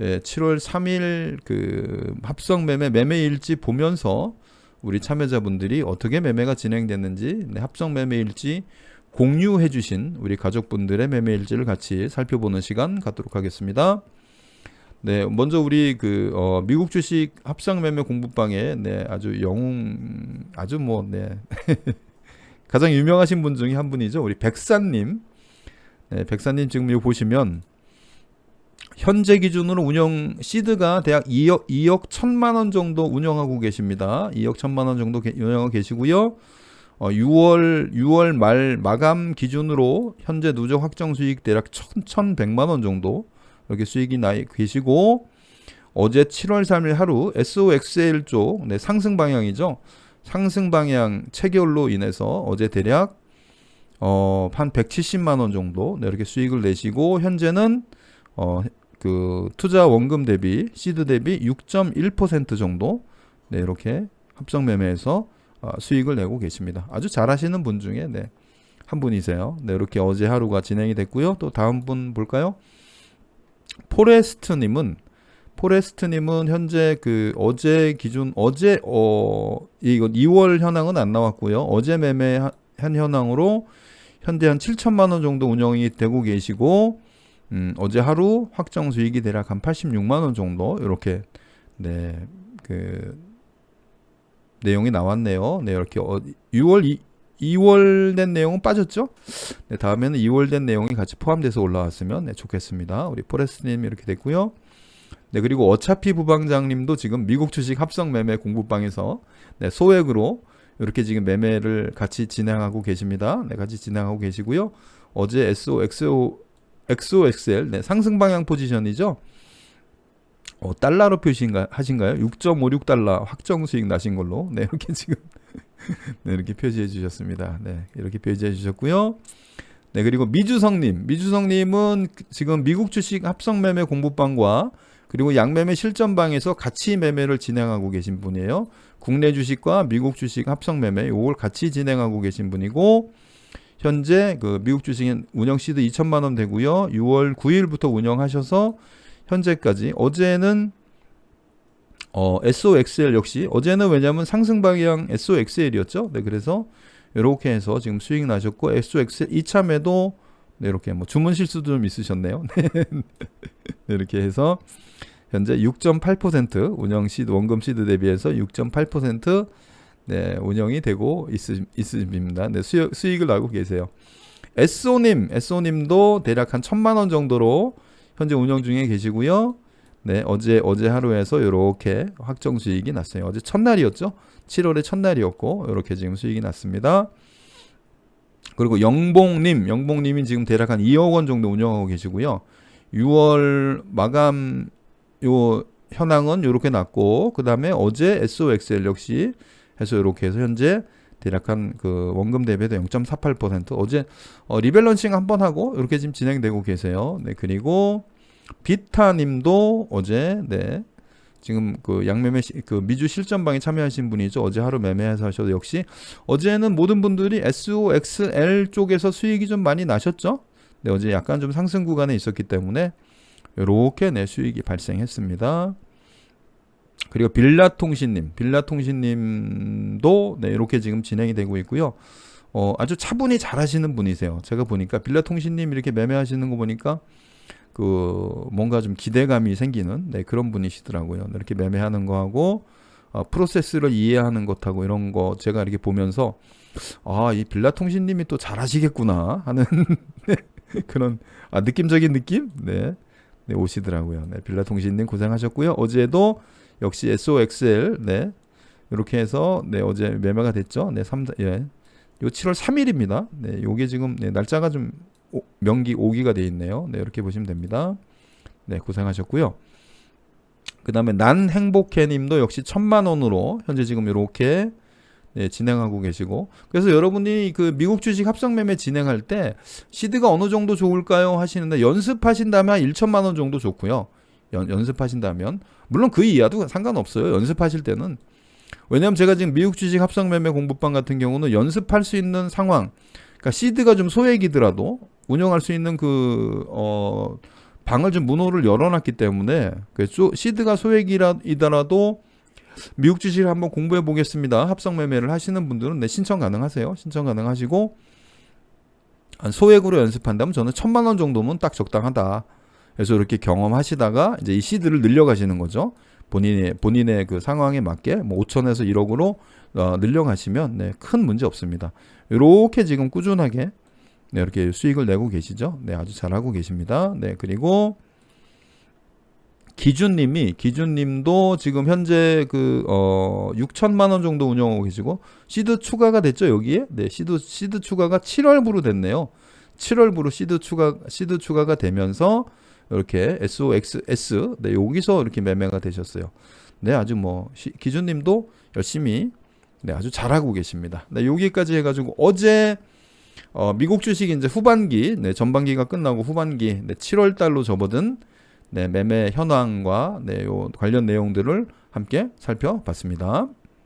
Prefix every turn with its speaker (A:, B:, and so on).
A: 예, 7월 3일 그 합성 매매 매매 일지 보면서 우리 참여자분들이 어떻게 매매가 진행됐는지 네, 합성 매매 일지 공유해 주신 우리 가족분들의 매매 일지를 같이 살펴보는 시간 갖도록 하겠습니다. 네, 먼저 우리 그 어, 미국 주식 합성 매매 공부방에 네, 아주 영웅 아주 뭐 네. 가장 유명하신 분 중에 한 분이죠. 우리 백사님. 네, 백사님 지금 여기 보시면 현재 기준으로 운영 시드가 대략 2억 2억 1천만 원 정도 운영하고 계십니다. 2억 1천만 원 정도 게- 운영하고 계시고요. 어, 6월 6월 말 마감 기준으로 현재 누적 확정 수익 대략 1 1,100만 원 정도 이렇게 수익이 나 계시고 어제 7월 3일 하루 SOXL 쪽 네, 상승 방향이죠. 상승 방향 체결로 인해서 어제 대략 어, 한 170만 원 정도 네, 이렇게 수익을 내시고 현재는 어, 그 투자 원금 대비 시드 대비 6.1% 정도 네, 이렇게 합성 매매에서 어, 수익을 내고 계십니다. 아주 잘하시는 분 중에 네, 한 분이세요. 네, 이렇게 어제 하루가 진행이 됐고요. 또 다음 분 볼까요? 포레스트 님은 포레스트 님은 현재 그 어제 기준 어제 어 이거 2월 현황은 안 나왔고요. 어제 매매한 현황으로 현재 한 7천만 원 정도 운영이 되고 계시고 음, 어제 하루 확정 수익이 대략 한 86만 원 정도 이렇게 네 그 내용이 나왔네요. 네 이렇게 어, 6월 이, 2월 된 내용은 빠졌죠? 네, 다음에는 2월 된 내용이 같이 포함돼서 올라왔으면 네, 좋겠습니다. 우리 포레스님 이렇게 됐고요. 네 그리고 어차피 부방장님도 지금 미국 주식 합성 매매 공부방에서 네, 소액으로 이렇게 지금 매매를 같이 진행하고 계십니다. 네, 같이 진행하고 계시고요. 어제 SO, XO, XOXL 네, 상승 방향 포지션이죠. 어, 달러로 표시인가 하신가요? 6.56 달러 확정 수익 나신 걸로 네 이렇게 지금 네, 이렇게 표시해 주셨습니다. 네 이렇게 표시해 주셨고요. 네 그리고 미주성님 미주성님은 그- 지금 미국 주식 합성 매매 공부방과 그리고 양매매 실전방에서 같이 매매를 진행하고 계신 분이에요. 국내 주식과 미국 주식 합성 매매 요걸 같이 진행하고 계신 분이고 현재 그 미국 주식은 운영 시드 2천만 원 되고요. 6월 9일부터 운영하셔서 현재까지 어제는 어 SOXL 역시 어제는 왜냐하면 상승 방향 SOXL이었죠. 네, 그래서 이렇게 해서 지금 수익 나셨고 SOXL 이참에도 네, 이렇게 뭐 주문 실수도 좀 있으셨네요. 네, 이렇게 해서 현재 6.8% 운영 시드 원금 시드 대비해서 6.8% 네, 운영이 되고 있, 있습니다. 네, 수익, 수익을 나고 계세요. 에쏘님, 에쏘님도 대략 한 천만 원 정도로 현재 운영 중에 계시고요. 네, 어제 어제 하루에서 이렇게 확정 수익이 났어요. 어제 첫날이었죠. 7월의 첫날이었고 이렇게 지금 수익이 났습니다. 그리고 영봉님, 영봉님이 지금 대략 한 2억 원 정도 운영하고 계시고요. 6월 마감 요 현황은 이렇게 났고 그 다음에 어제 SOXL 역시 해서 이렇게 해서 현재 대략 한 그 원금 대비도 0.48% 어제 어, 리밸런싱 한 번 하고 이렇게 지금 진행되고 계세요. 네 그리고 비타님도 어제 네 지금 그 양매매 시, 그 미주 실전방에 참여하신 분이죠. 어제 하루 매매해서 하셔도 역시 어제는 모든 분들이 SOXL 쪽에서 수익이 좀 많이 나셨죠. 네 어제 약간 좀 상승 구간에 있었기 때문에 이렇게 내 수익이 발생했습니다. 그리고 빌라통신님, 빌라통신님도 네, 이렇게 지금 진행이 되고 있고요. 어, 아주 차분히 잘 하시는 분이세요. 제가 보니까 빌라통신님 이렇게 매매하시는 거 보니까 그 뭔가 좀 기대감이 생기는 네, 그런 분이시더라고요. 이렇게 매매하는 거하고 어, 프로세스를 이해하는 것하고 이런 거 제가 이렇게 보면서 아, 이 빌라통신님이 또 잘하시겠구나 하는 그런 아, 느낌적인 느낌? 네. 네, 오시더라고요. 네, 빌라통신님 고생하셨고요. 어제도 역시 SOXL 네. 이렇게 해서 네, 어제 매매가 됐죠. 네, 3 예. 요 7월 3일입니다. 네, 요게 지금 네, 날짜가 좀 오, 명기 오기가 돼 있네요. 네, 이렇게 보시면 됩니다. 네, 고생하셨고요. 그다음에 난 행복해 님도 역시 천만 원으로 현재 지금 이렇게 네, 진행하고 계시고 그래서 여러분이 그 미국 주식 합성 매매 진행할 때 시드가 어느 정도 좋을까요 하시는데 연습하신다면 한 1천만 원 정도 좋고요. 연, 연습하신다면 물론 그 이하도 상관없어요. 연습하실 때는 왜냐하면 제가 지금 미국 주식 합성 매매 공부방 같은 경우는 연습할 수 있는 상황, 그러니까 시드가 좀 소액이더라도 운영할 수 있는 그 어, 방을 좀 문호를 열어놨기 때문에 그 소- 시드가 소액이라도 미국 주식을 한번 공부해 보겠습니다. 합성 매매를 하시는 분들은 네, 신청 가능하세요. 신청 가능하시고 한 소액으로 연습한다면 저는 천만 원 정도면 딱 적당하다. 그래서 이렇게 경험하시다가 이제 이 시드를 늘려가시는 거죠. 본인의 본인의 그 상황에 맞게 뭐 5천에서 1억으로 어, 늘려가시면 네, 큰 문제 없습니다. 이렇게 지금 꾸준하게 네, 이렇게 수익을 내고 계시죠. 네, 아주 잘하고 계십니다. 네, 그리고 기준님이 기준님도 지금 현재 그 어 6천만 원 정도 운영하고 계시고 시드 추가가 됐죠 여기에 네 시드 시드 추가가 7월부로 됐네요 7월부로 시드 추가 시드 추가가 되면서 이렇게 SOXS 네 여기서 이렇게 매매가 되셨어요. 네 아주 뭐 시, 기준님도 열심히 네 아주 잘하고 계십니다. 네 여기까지 해가지고 어제 어 미국 주식 이제 후반기 네 전반기가 끝나고 후반기 네 7월 달로 접어든 네, 매매 현황과 네, 요 관련 내용들을 함께 살펴봤습니다.